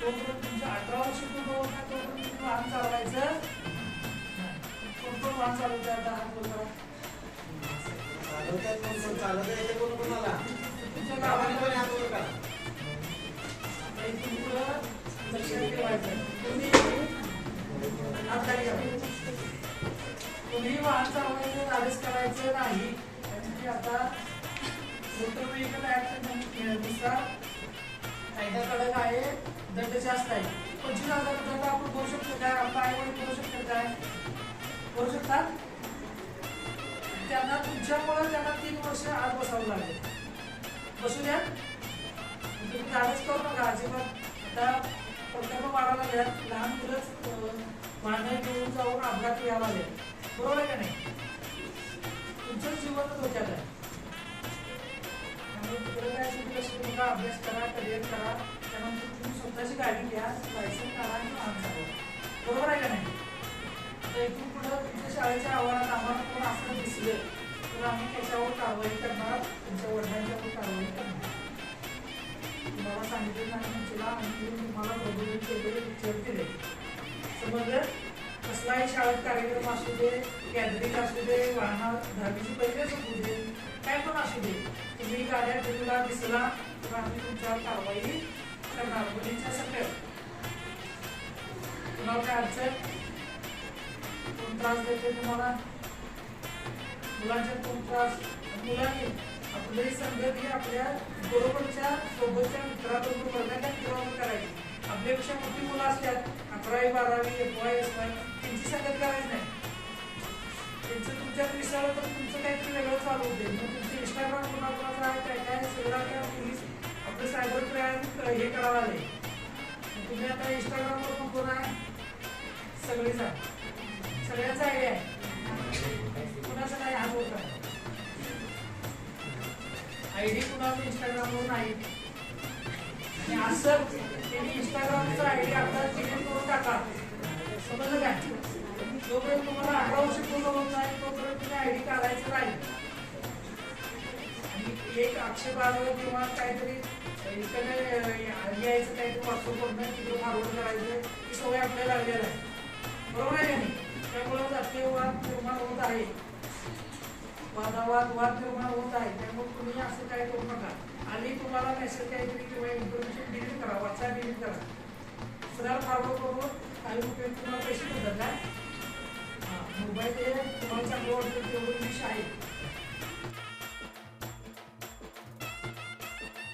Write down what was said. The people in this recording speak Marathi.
तोपर्यंत तुमचं अठरा वर्ष पूर्ण होत नाही तोपर्यंत तुम्ही वाहन चालवायचं नाही. कोण कोण वाहन चालवतं आता हात करा. चालवतात कोण कोण चालवतं येते कोण कोणाला तुमच्या पण हात लक्षात ठेवायचं तुम्ही हात खाली. तुम्ही वाहन चालवायचं धाडस करायचं नाही की आता मोटर व्हेकल ऍक्टनुसार कायदा कडक आहे? दंड जास्त आहे. पंचवीस हजार दंड आपण करू शकतो काय आपला आई वडील करू शकतो काय करू शकतात. त्यांना तुमच्यामुळे त्यांना तीन वर्ष आत बसावं लागेल. बसू द्या. तुम्ही धाडस करू नका अजिबात. आता प्रकल्प वाढायला लागल्या लहान मुलंच अं, घेऊन जाऊन अपघात यायला लागेल बरोबर आहे का नाही? तुमचं जीवन धोक्यात आहे. तुम्ही अभ्यास करा करिअर करा त्यानंतर तुम्ही स्वतःची गाडी घ्या लायसन काढा आणि वाहन चालवा बरोबर आहे का नाही? तर इथून पुढं तुमच्या शाळेच्या आव्हानात आम्हाला कोण असं दिसलं तर आम्ही त्याच्यावर कारवाई करणार तुमच्या वडिलांच्यावर कारवाई करणार. तुम्हाला सांगितलं नाही मी तुला आणि तुम्हाला बघून केलेले विचार दिले समजलं? कसलाही शाळेत कार्यक्रम असू दे गॅदरिंग असू दे वाहना दहावीची पहिलेच असू दे काय पण असू दे तुम्ही गाड्या टीव्हीला दिसला तर आम्ही तुमच्यावर कारवाई करणार मुलींच्या तुम्हाला काय अडचण कोण त्रास देते तुम्हाला मुलांच्या कोण त्रास मुलांनी आपली संगती आपल्या बरोबरच्या सोबतच्या मित्राबरोबर वर्गाच्या करायची आपल्यापेक्षा मोठी मुलं असतात अकरावी बारावी एफ वाय एस वाय त्यांची संगत करायची नाही त्यांचं तुमच्यात विसरलं तर तुमचं काहीतरी वेगळं चालू होते. मग तुमचं इंस्टाग्राम कोणाकोणाचं आहे? काय काय? सगळं आता हे करावं लागेल. तुम्ही आता इंस्टाग्रामवर पण कोण आहे सगळीच आहे सगळ्यांचा आयडिया आहे. कुणाचा नाही हात होत आयडी कुणाचं इंस्टाग्रामवर नाही. आणि असं त्यांनी इंस्टाग्रामचा आयडी आपला चिकन करून टाका. समजलं काय? जोपर्यंत तुम्हाला अठरा वर्ष पूर्ण होत नाही तोपर्यंत तुम्ही आयडी काढायचं नाही. एक आक्षेपार्ह किंवा काहीतरी इकडे यायचं काहीतरी व्हॉट्सअपवरनं तिकडे फॉरवर्ड करायचं ही सवय आपल्याला लागलेला आहे. बरोबर आहे का त्यामुळे जातीय वाद निर्माण होत आहे. वादावाद वाद निर्माण होत आहे. त्यामुळे तुम्ही असं काय करू नका. आणि तुम्हाला मेसेज काहीतरी किंवा इन्फॉर्मेशन डिलीट करा. व्हॉट्सअप डिलीट करा. सरळ फॉरवर्ड करून काही उपयोग तुम्हाला पैसे देतात काय मोबाईल हे तुम्हाला चांगलं वाटतं तेवढं विषय आहे